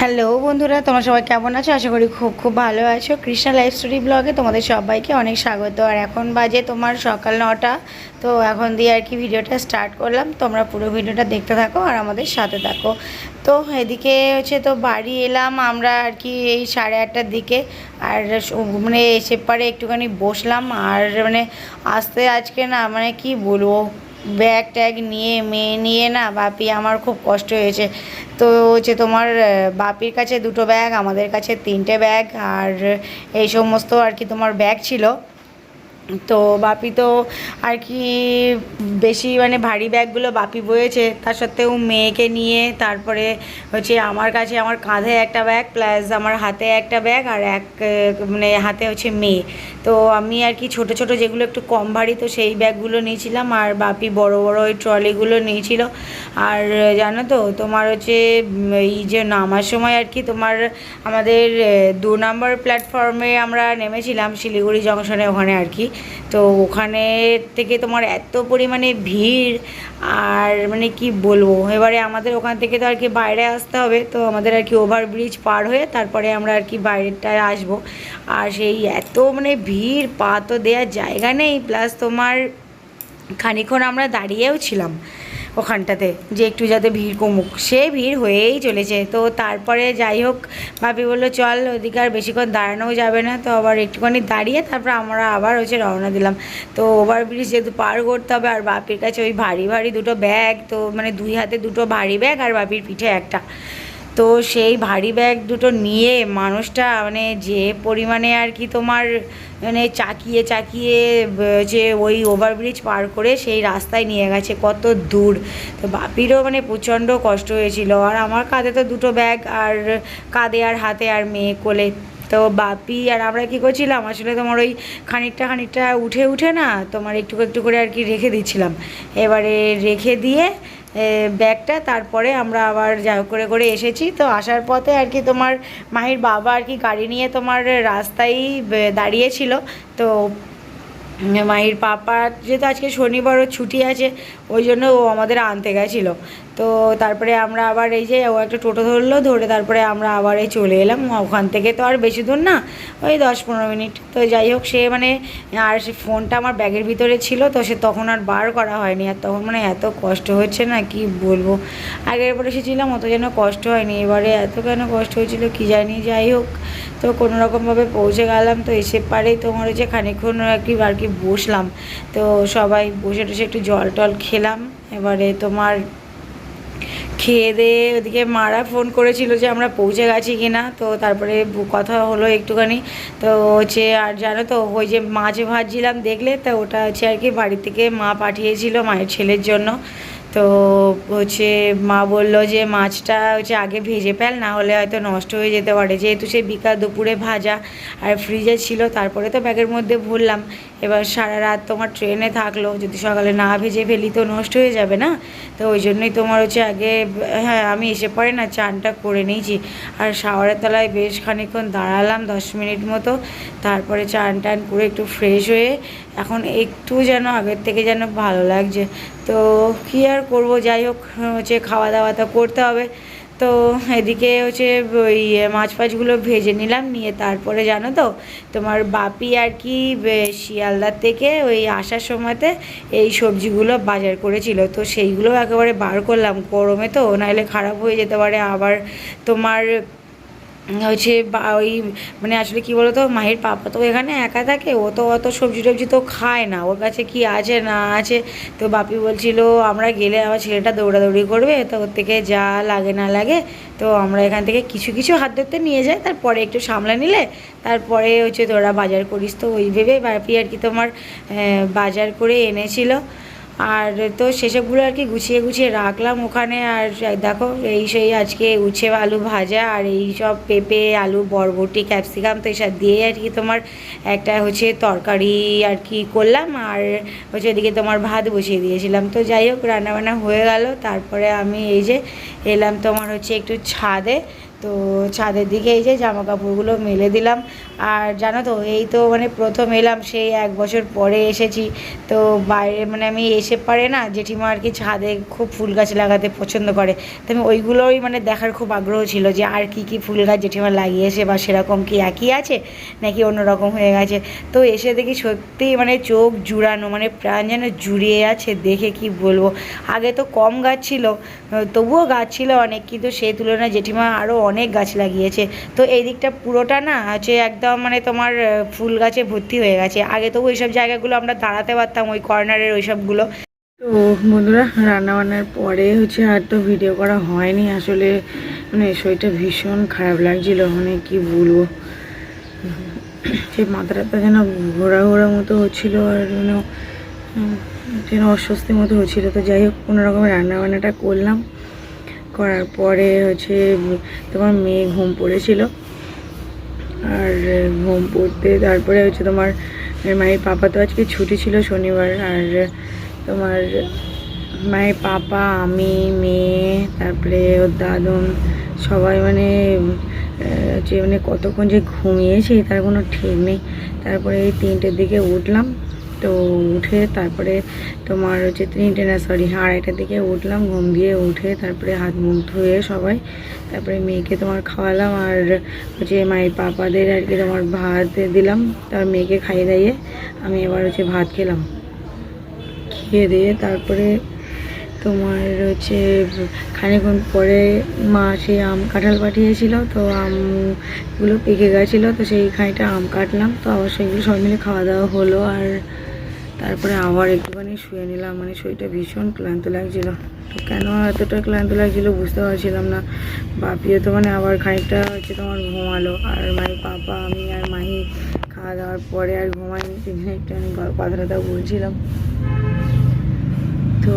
Hello বন্ধুরা, তোমরা সবাই কেমন আছো? আশা করি খুব খুব ভালো আছো। কৃষ্ণা লাইফ স্টোরি ব্লগে তোমাদের সবাইকে অনেক স্বাগত। আর এখন বাজে তোমার সকাল নটা, তো এখন দিয়ে আর কি ভিডিওটা স্টার্ট করলাম। তোমরা পুরো ভিডিওটা দেখতে থাকো আর আমাদের সাথে থাকো। তো এদিকে হচ্ছে তো বাড়ি এলাম আমরা আর কি এই সাড়ে আটটার দিকে। আর মানে এসে পারে একটুখানি বসলাম। আর মানে আসতে আজকে না মানে কি বলব? ব্যাগ ট্যাগ নিয়ে, মেয়ে নিয়ে না বাপি আমার খুব কষ্ট হয়েছে। তো হচ্ছে তোমার বাপির কাছে দুটো ব্যাগ, আমাদের কাছে তিনটে ব্যাগ, আর এই সমস্ত আর কি তোমার ব্যাগ ছিল। তো বাপি তো আর কি বেশি মানে ভারী ব্যাগগুলো বাপি বয়েছে, তার সত্ত্বেও মেয়েকে নিয়ে তারপরে হচ্ছে আমার কাছে আমার কাঁধে একটা ব্যাগ প্লাস আমার হাতে একটা ব্যাগ আর এক মানে হাতে হচ্ছে মেয়ে। তো আমি আর কি ছোট ছোট যেগুলো একটু কম ভারী তো সেই ব্যাগগুলো নিয়েছিলাম আর বাপি বড় বড় ওই ট্রলিগুলো নিয়েছিল। আর জানো তো তোমার হচ্ছে এই যে নামার সময় আর কি তোমার আমাদের দু নম্বর প্ল্যাটফর্মে আমরা নেমেছিলাম শিলিগুড়ি জংশনে ওখানে আর কি। তো ওখানে থেকে তোমার এত পরিমাণে ভিড় আর মানে কি বলব? এবারে আমাদের ওখান থেকে তো আর কি বাইরে আসতে হবে, তো আমাদের আর কি ওভারব্রিজ পার হয়ে তারপরে আমরা আর কি বাইরেটায় আসব। আর সেই এত মানে ভিড়, পা তো দেওয়ার জায়গা নেই প্লাস তোমার খানিক্ষণ আমরা দাঁড়িয়েও ছিলাম। ওখানটাতে, যে একটু যাতে ভিড় কমুক। সে ভিড় হয়েই চলেছে। তো তারপরে যাই হোক, ভাবি বলল, চল, ওদিকে আর বেশিক্ষণ দাঁড়ানোও যাবে না। তো আবার একটুখানি দাঁড়িয়ে তারপর আমরা আবার হচ্ছে রওনা দিলাম। তো ওভারব্রিজ যেহেতু পার করতে হবে, আর বাপির কাছে ওই ভারী ভারী দুটো ব্যাগ, তো মানে দুই হাতে দুটো ভারী ব্যাগ আর বাপির পিঠে একটা। তো সেই ভারী ব্যাগ দুটো নিয়ে মানুষটা মানে যে পরিমাণে আর কি তোমার মানে চাকিয়ে চাকিয়ে যে ওই ওভারব্রিজ পার করে সেই রাস্তায় নিয়ে গেছে, কত দূর। তো বাপিরও মানে প্রচণ্ড কষ্ট হয়েছিল। আর আমার কাঁধে তো দুটো ব্যাগ, আর কাঁধে, আর হাতে, আর মেয়ে কোলে। তো বাপি আর আমরা কী করছিলাম? আসলে তোমার ওই খানিকটা খানিকটা উঠে উঠে না তোমার একটু একটু করে আর কি রেখে দিচ্ছিলাম। এবারে রেখে দিয়ে ব্যাগটা, তারপরে আমরা আবার যা করে করে এসেছি। তো আসার পথে আর কি তোমার মাহির বাবা আর কি গাড়ি নিয়ে তোমার রাস্তায় দাঁড়িয়েছিল। তো মাহির পাপার যেহেতু আজকে শনিবারও ছুটি আছে, ওই জন্য ও আমাদের আনতে গেছিল। তো তারপরে আমরা আবার এই যে ও একটা টোটো ধরলো, ধরে তারপরে আমরা আবার এই চলে এলাম। ওখান থেকে তো আর বেশি দূর না, ওই দশ পনেরো মিনিট। তো যাই হোক, সে মানে আর সে ফোনটা আমার ব্যাগের ভিতরে ছিল, তো সে তখন আর বার করা হয়নি। আর তখন মানে এত কষ্ট হচ্ছে না, কি বলব? আগের বার এসেছিলাম অত যেন কষ্ট হয়নি। এবারে এত কেন কষ্ট হয়েছিল কি জানি, যাই হোক। তো কোনো রকমভাবে পৌঁছে গেলাম, তো এসে পারেই তোমার হচ্ছে খানিকক্ষণ আর কি আর কি বসলাম। তো সবাই বসে টসে একটু জল টল খেলাম। এবারে তোমার খেয়ে দেয়ে ওদিকে মারা ফোন করেছিল যে আমরা পৌঁছে গেছি কি না তো তারপরে কথা হলো একটুখানি। তো হচ্ছে, আর জানো তো, ওই যে মাছ ভাজছিলাম দেখলে, তো ওটা হচ্ছে আর কি বাড়ি থেকে মা পাঠিয়েছিল মায়ের ছেলের জন্য। তো হচ্ছে মা বলল যে মাছটা হচ্ছে আগে ভেজে ফেল, না হলে হয়তো নষ্ট হয়ে যেতে পারে। যেহেতু সে বিকাল দুপুরে ভাজা আর ফ্রিজে ছিল, তারপরে তো ব্যাগের মধ্যে ভরলাম। এবার সারা রাত তোমার ট্রেনে থাকল, যদি সকালে না ভেজে ফেলি তো নষ্ট হয়ে যাবে না? তো ওই জন্যই তোমার হচ্ছে আগে হ্যাঁ আমি এসে পরে না চানটা করে নিয়েছি। আর শাওয়ারের তলায় বেশ খানিক্ষণ দাঁড়ালাম, দশ মিনিট মতো। তারপরে চান টান করে একটু ফ্রেশ হয়ে এখন একটু যেন আগের থেকে যেন ভালো লাগছে। তো কী আর করব? যাই হোক, হচ্ছে খাওয়া দাওয়া তো করতে হবে। তো এদিকে হচ্ছে ওই মাছ ফাছগুলো ভেজে নিলাম, নিয়ে তারপরে জানো তো, তোমার বাপি আর কি শিয়ালদার থেকে ওই আসার সময়তে এই সবজিগুলো বাজার করেছিল। তো সেইগুলো একেবারে বার করলাম। গরমে তো, নাহলে খারাপ হয়ে যেতে পারে। আবার তোমার হচ্ছে ওই মানে আসলে কি বলতো, মাহির পাপা তো এখানে একা থাকে, ও তো অত সবজি টবজি তো খায় না, ওর কাছে কি আছে না আছে। তো বাপি বলছিল, আমরা গেলে আমার ছেলেটা দৌড়াদৌড়ি করবে, তো ওর থেকে যা লাগে না লাগে, তো আমরা এখান থেকে কিছু কিছু হাত ধরতে নিয়ে যাই, তারপরে একটু সামলে নিলে, তারপরে হচ্ছে তোরা বাজার করিস। তো ওই ভেবে বাপি আর কি তোমার বাজার করে এনেছিল। আর তো সেসবগুলো আর কি গুছিয়ে গুছিয়ে রাখলাম ওখানে। আর দেখো, এই সেই আজকে উচ্ছে আলু ভাজা আর এই সব পেঁপে, আলু, বরবটি, ক্যাপসিকাম, তো এসব দিয়ে আর কি তোমার একটা হচ্ছে তরকারি আর কি করলাম। আর হচ্ছে এদিকে তোমার ভাত বসিয়ে দিয়েছিলাম। তো যাই হোক, রান্নাবান্না হয়ে গেল। তারপরে আমি এই যে এলাম তোমার হচ্ছে একটু ছাদে। তো ছাদের দিকে এই যে জামা কাপড়গুলো মেলে দিলাম। আর জানো তো, এই তো মানে প্রথম এলাম, সেই এক বছর পরে এসেছি। তো বাইরে মানে আমি এসে পারে না, জেঠিমা আর কি ছাদে খুব ফুল গাছ লাগাতে পছন্দ করে। তো আমি ওইগুলোই মানে দেখার খুব আগ্রহ ছিল যে আর কি কি ফুল গাছ জেঠিমা লাগিয়েছে বা সেরকম কি একই আছে, নাকি অন্যরকম হয়ে গেছে। তো এসে দেখি সত্যি মানে চোখ জুড়ানো মানে প্রাণ যেন জুড়িয়ে আছে দেখে কি বলব। আগে তো কম গাছ ছিল, তবুও গাছ ছিল অনেক, কিন্তু সেই তুলনায় জেঠিমা আরও অনেক গাছ লাগিয়েছে। তো এই দিকটা পুরোটা না হচ্ছে একদম মানে তোমার ফুল গাছে ভর্তি হয়ে গেছে। আগে তো ওইসব জায়গাগুলো আমরা দাঁড়াতে পারতাম, ওই কর্নারের ওইসবগুলো। তো বন্ধুরা রান্না বান্নার পরে হচ্ছে আর তো ভিডিও করা হয়নি। আসলে মানে শরীরটা ভীষণ খারাপ লাগছিল। মানে কি বলব? সেই মাথাটা যেন ঘোরা ঘোরা মতো হচ্ছিল আর যেন যেন অস্বস্তি মতো হচ্ছিল। তো যাই হোক, কোনো রকমের রান্না করলাম। করার পরে হচ্ছে তোমার মেয়ে ঘুম পড়েছিল। আর ঘুম পড়তে তারপরে হচ্ছে তোমার মায়ের পাপা তো আজকে ছুটি ছিল শনিবার, আর তোমার মায়ের পাপা, আমি, মেয়ে, তারপরে ওর দাদন সবাই মানে হচ্ছে মানে কতক্ষণ যে ঘুমিয়েছি তার কোনো ঠিক নেই। তারপরে এই তিনটের দিকে উঠলাম। তো উঠে তারপরে তোমার হচ্ছে তিনটে না সরি আড়াইটার দিকে উঠলাম, ঘুম দিয়ে উঠে তারপরে হাত মুখ ধুয়ে সবাই তারপরে মেয়েকে তোমার খাওয়ালাম আর হচ্ছে মায়ের পাপাদের আর কি তোমার ভাত দিলাম, তার মেয়েকে খাইয়ে দাইয়ে আমি এবার হচ্ছে ভাত খেলাম। খেয়ে দিয়ে তারপরে তোমার হচ্ছে খানিকক্ষণ পরে মা সে আম কাঁঠাল পাঠিয়েছিল, তো আমগুলো পেকে গেছিল, তো সেই খানিকটা আম কাটলাম, তো আবার সেগুলো সব মিলে খাওয়া দাওয়া হলো আর তারপরে আবার একটুখানি শুয়ে নিলাম মানে শরীরটা ভীষণ ক্লান্ত লাগছিল। তো কেন এতটা ক্লান্ত লাগছিল বুঝতে পারছিলাম না। বাপিও তো মানে আবার খানিকটা হচ্ছে তোমার ঘুমালো, আর মাই পাপা, আমি আর মাহি খাওয়া দাওয়ার পরে আর ঘুমাইনি তিনজনে একটু আমি কথা টথা বলছিলাম। তো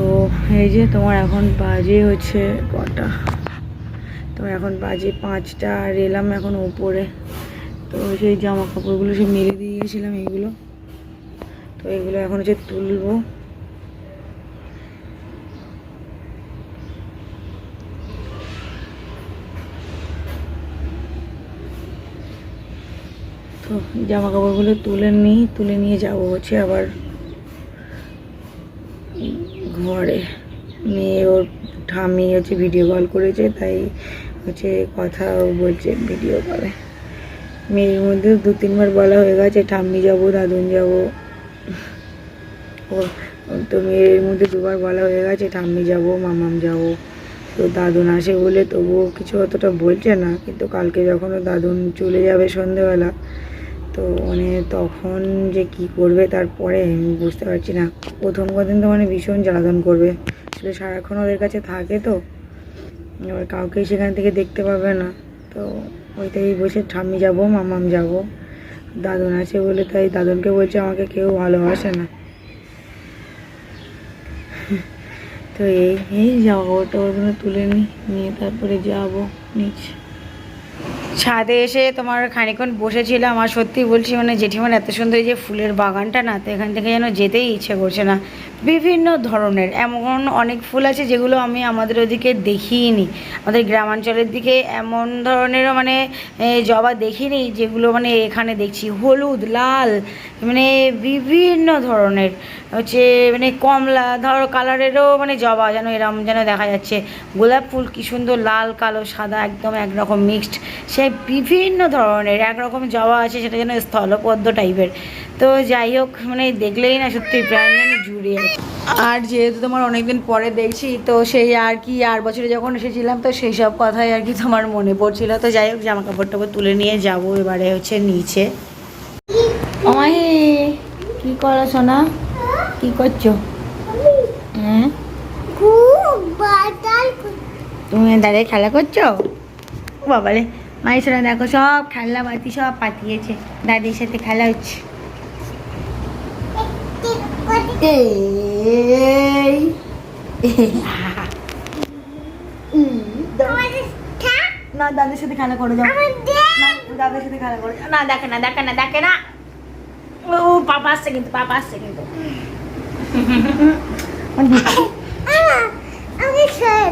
এই যে তোমার এখন বাজে হচ্ছে কটা? তোমার এখন বাজে পাঁচটা আর এলাম এখন উপরে তো সেই জামা কাপড়গুলো সে মেলে দিয়ে গেছিলাম, এইগুলো। তো এগুলো এখন হচ্ছে তুলবো। তো জামা কাপড়গুলো তুলে নিই, তুলে নিয়ে যাব হচ্ছে আবার ঘরে। মেয়ে ওর ঠামি হচ্ছে ভিডিও কল করেছে, তাই হচ্ছে কথা বলছে ভিডিও কলে মেয়ের মধ্যে দু তিনবার বলা হয়ে গেছে, ঠাম্মি যাব, দাদুন যাব। ও, তো মেয়ের মধ্যে দুবার বলা হয়ে গেছে, ঠাম্মি যাব, মামাম যাব। তো দাদুন আসে বলে তবুও কিছু অতটা বলছে না, কিন্তু কালকে যখন দাদুন চলে যাবে সন্ধেবেলা, তো মানে তখন যে কি করবে তারপরে আমি বুঝতে পারছি না। প্রথম কদিন তো মানে ভীষণ জ্বালাতন করবে, আসলে সারাক্ষণ ওদের কাছে থাকে তো, এবার কাউকেই সেখান থেকে দেখতে পাবে না, তো ওইটাই বসে ঠাম্মি যাব, মামাম যাব। দাদুন আছে বলে তাই দাদনকে বলছে আমাকে কেউ ভালোবাসে না। তো এই এই জামা কাপড় তুলে নিই নিয়ে তারপরে যাব নিচে। ছাদে এসে তোমার খানিকক্ষণ বসেছিলাম আর সত্যি বলছি মানে জেঠিমার এত সুন্দর যে ফুলের বাগানটা না, তো এখান থেকে যেন যেতেই ইচ্ছে করছে না। বিভিন্ন ধরনের। এমন অনেক ফুল আছে যেগুলো আমি আমাদের ওদিকে দেখিইনি আমাদের গ্রামাঞ্চলের দিকে এমন ধরনেরও মানে জবা দেখিনি যেগুলো মানে এখানে দেখছি। হলুদ, লাল মানে বিভিন্ন ধরনের। হচ্ছে মানে কমলা, ধরো কালারেরও মানে জবা যেন এরম যেন দেখা যাচ্ছে। গোলাপ ফুল কি সুন্দর, লাল, কালো, সাদা, একদম একরকম মিক্সড সে বিভিন্ন ধরনের, একরকম জবা আছে সেটা যেন স্থলপদ্ম টাইপের তো যাই হোক মানে দেখলেই না সত্যি প্রাণ যেন জুড়িয়ে আর যেহেতু তোমার অনেকদিন পরে দেখছি তো সেই আর কি আর বছরে যখন এসেছিলাম তো সেই সব কথাই আর কি তোমার মনে পড়ছিল। তো যাই হোক জামা কাপড় টাপড় তুলে নিয়ে যাব এবারে হচ্ছে নিচে। আমায় কি করো সোনা? কি করছ? হ্যাঁ? তুমি দাঁড়িয়ে খেলা করছ? বাবারে মায়ের সোনা দেখো সব খেলনা বাতি সব পাঠিয়েছে দাদির সাথে খেলা হচ্ছে। এই না দাদির সাথে খেলা করে যাও। দাদার সাথে খেলা করে। না দেখে না দেখে না দেখে না। ও পাপা আসছে কিন্তু পাপা আসছে কিন্তু।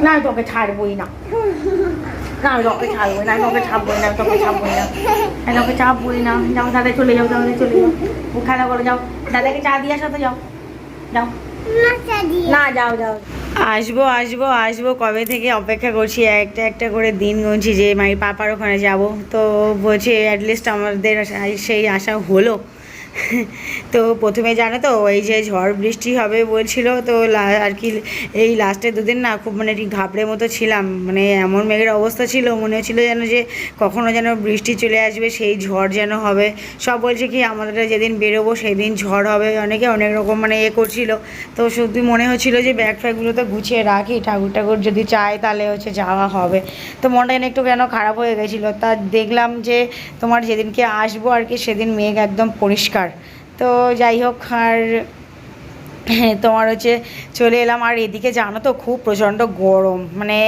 না তোকে ছাড়বই না। না তোকে না তোকে না তোকে না। তোকে না। যাও দাদা চলে যাও দাদা চলে যাও। খেলা করো যাও। দাদাকে চা দিয়ে আসো তো যাও। না, যাও যাও। আসব আসব আসব। কবে থেকে অপেক্ষা করছি? একটা একটা করে দিন গুনছি যে মাই পাপার ওখানে যাব। তো বলছি অ্যাটলিস্ট আমাদের সেই আশা হলো। তো প্রথমে জানো তো, ওই যে ঝড় বৃষ্টি হবে বলছিল, তো আর কি এই লাস্টের দুদিন না খুব মানে ঠিক ঘাবড়ে মতো ছিলাম মানে এমন মেঘের অবস্থা ছিল, মনে হচ্ছিল যেন যে কখনো যেন বৃষ্টি চলে আসবে, সেই ঝড় যেন হবে। সব বলছে কি আমাদের যেদিন বেরোবো সেই দিন ঝড় হবে। অনেকে অনেক রকম মানে এ করছিল। তো শুধু মনে হচ্ছিল যে ব্যাগ ফ্যাগগুলো তো গুছিয়ে রাখি ঠাকুর ঠাকুর যদি চায় তাহলে হচ্ছে যাওয়া হবে। তো মনটা যেন একটু কেন খারাপ হয়ে গেছিল। তা দেখলাম যে তোমার যেদিনকে আসব আর কি, সেদিন মেঘ একদম পরিষ্কার তো যাই হোক, আর তোমার হচ্ছে চলে এলাম। আর এদিকে জানো তো, খুব প্রচণ্ড গরম। মানে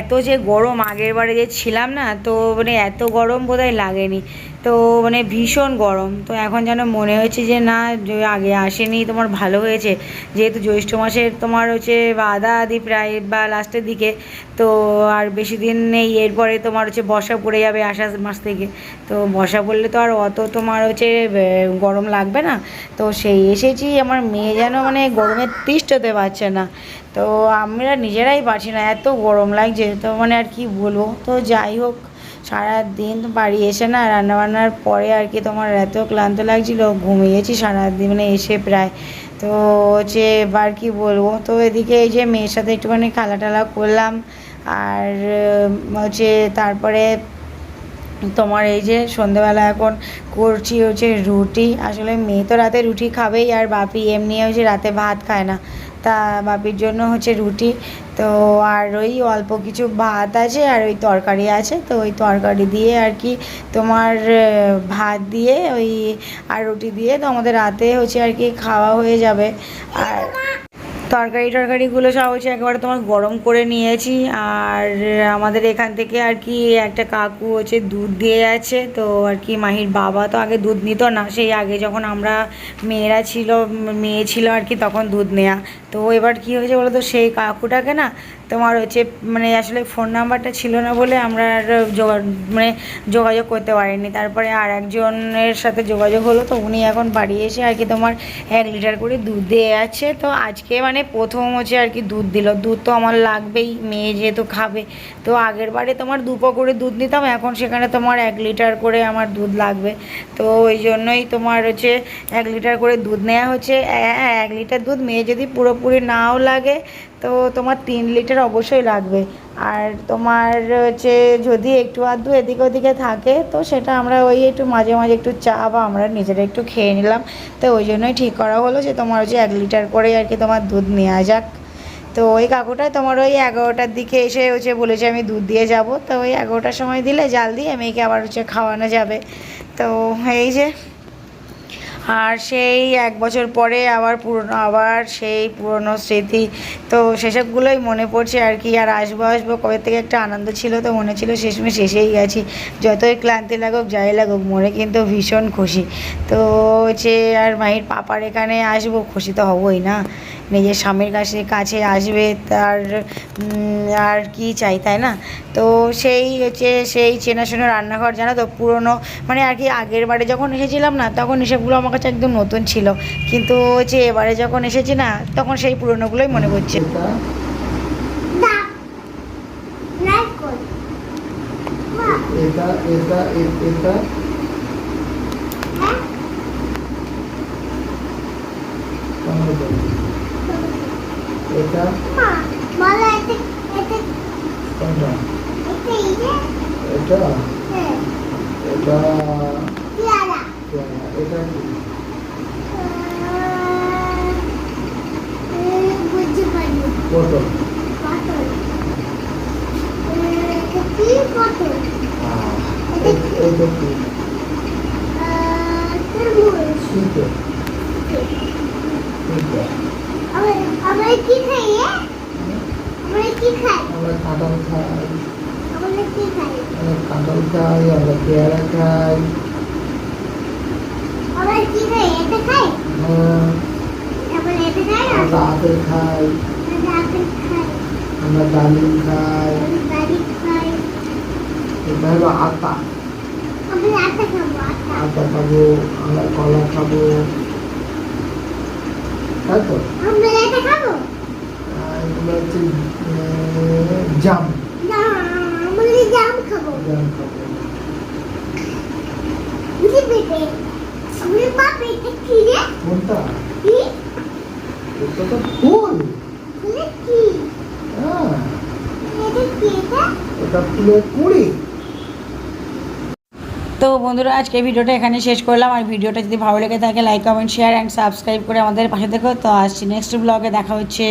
এত যে গরম, আগের বারে যে ছিলাম না, তো মানে এত গরম বোধহয় লাগেনি। তো মানে ভীষণ গরম। তো এখন যেন মনে হয়েছে যে, না আগে আসেনি, তোমার ভালো হয়েছে। যেহেতু জ্যৈষ্ঠ মাসের তোমার হচ্ছে আদা আদি প্রায় বা লাস্টের দিকে, তো আর বেশি দিন নেই। এরপরে তোমার হচ্ছে বর্ষা পড়ে যাবে আষাঢ় মাস থেকে। তো বর্ষা পড়লে তো আর অত তোমার হচ্ছে গরম লাগবে না। তো সেই এসেছি, আমার মেয়ে যেন মানে গরমে তিষ্ট হতে পারছে না। তো আমরা নিজেরাই পারছি না, এত গরম লাগছে। তো মানে আর কি বলব? তো যাই হোক সারা দিন বাড়ি এসে না রান্নাবান্নার পরে আর কি তোমার এত ক্লান্ত লাগছিল, ঘুমিয়েছি সারাদিন মানে এসে প্রায়। তো হচ্ছে এবার কি বলব? তো এদিকে এই যে মেয়ের সাথে একটুখানি খেলা টেলা করলাম আর হচ্ছে তারপরে তোমার এই যে সন্ধেবেলা এখন করছি হচ্ছে রুটি। আসলে মেয়ে তো রাতে রুটি খাবেই আর বাপি এমনি হচ্ছে রাতে ভাত খায় না। তা বাপির জন্য হচ্ছে রুটি। তো আর ওই অল্প কিছু ভাত আছে আর ওই তরকারি আছে। তো ওই তরকারি দিয়ে আর কি তোমার ভাত দিয়ে ওই আর রুটি দিয়ে তো আমাদের রাতে হচ্ছে আর কি খাওয়া হয়ে যাবে। আর তরকারি টরকারিগুলো সব হচ্ছে একেবারে তোমার গরম করে নিয়েছি। আর আমাদের এখান থেকে আর কি একটা কাকু হচ্ছে দুধ দিয়ে আছে তো আর কি মাহির বাবা তো আগে দুধ নিত না, সেই আগে যখন আমরা মেয়েরা ছিল, মেয়ে ছিল আর কি তখন দুধ নেয়া। তো এবার কি হয়েছে বলো তো সেই কাকুটাকে না তোমার হচ্ছে মানে আসলে ফোন নাম্বারটা ছিল না বলে আমরা আর মানে যোগাযোগ করতে পারিনি। তারপরে আর একজনের সাথে যোগাযোগ হলো, তো উনি এখন বাড়ি এসে আর কি তোমার এক লিটার করে দুধ দিয়ে আছে। তো আজকে মানে প্রথম হচ্ছে আর কি দুধ দিল। দুধ তো আমার লাগবেই, মেয়ে যেহেতু খাবে। তো আগের বারে তোমার দুপো করে দুধ নিতাম, এখন সেখানে তোমার এক লিটার করে আমার দুধ লাগবে। তো ওই জন্যই তোমার হচ্ছে এক লিটার করে দুধ নেওয়া হচ্ছে। এক লিটার দুধ, মেয়ে যদি পুরোপুরি নাও লাগে তো তোমার তিন লিটার অবশ্যই লাগবে। আর তোমার হচ্ছে যদি একটু আধটু এদিকে ওদিকে থাকে, তো সেটা আমরা ওই একটু মাঝে মাঝে একটু চা বা আমরা নিজেরা একটু খেয়ে নিলাম। তো ওই জন্যই ঠিক করা হলো যে তোমার হচ্ছে এক লিটার করে আর কি তোমার দুধ নেওয়া যাক। তো ওই কাকুটা তোমার ওই এগারোটার দিকে এসে হচ্ছে বলেছে আমি দুধ দিয়ে যাব। তো ওই এগারোটার সময় দিলে জাল দিয়ে মেয়েকে আবার হচ্ছে খাওয়ানো যাবে। তো এই যে আর সেই এক বছর পরে আবার পুরনো, আবার সেই পুরনো স্মৃতি। তো সেসবগুলোই মনে পড়ছে আর কি। আর আসব আসব, কবে থেকে একটা আনন্দ ছিল তো মনে ছিল শেষমেশ শেষেই গেছি। যতই ক্লান্তি লাগুক, যাই লাগুক, মনে কিন্তু ভীষণ খুশি। তো হচ্ছে আর মাহির পাপার এখানে আসব, খুশি তো হবই না। নিজের স্বামীর কাছে কাছে আসবে তার আর কি চাই তাই না তো সেই হচ্ছে সেই চেনাশোনা রান্নাঘর জানো তো পুরনো মানে আর কি আগের বারে যখন এসেছিলাম না তখন এসবগুলো আমার কাছে একদম নতুন ছিল কিন্তু হচ্ছে এবারে যখন এসেছি না তখন সেই পুরনোগুলোই মনে পড়ছে এটা এটা এটা টমেটো এটা কোনটা? এটা? এটা। এটা কি? পটল। এটা কি শীতে শীতে আমরা কি? খাই এ? আমরা কি খাই আমরা কাঁঠাল খাই। আমরা কাঁঠাল খাই আমরা পেয়ারা খাই। আমরা আপেল খাই? আমরা আপেল খাই। আমরা ডালিম খাই। এটা হলো আতা আতা খাব আমরা কলা খাব। তাই তো? আমরা এটা খাব? আর এগুলো হচ্ছে জাম। খাব। খাব। কোনটা? তো ফুল। হ্যাঁ। ফুলের কুড়ি। তো বন্ধুরা আজকে ভিডিওটা এখানে শেষ করলাম। আর ভিডিওটা যদি ভালো লেগে থাকে like comment share and subscribe করে আমাদের পাশে দেখো তো আসছি নেক্সট ব্লগে দেখা হচ্ছে।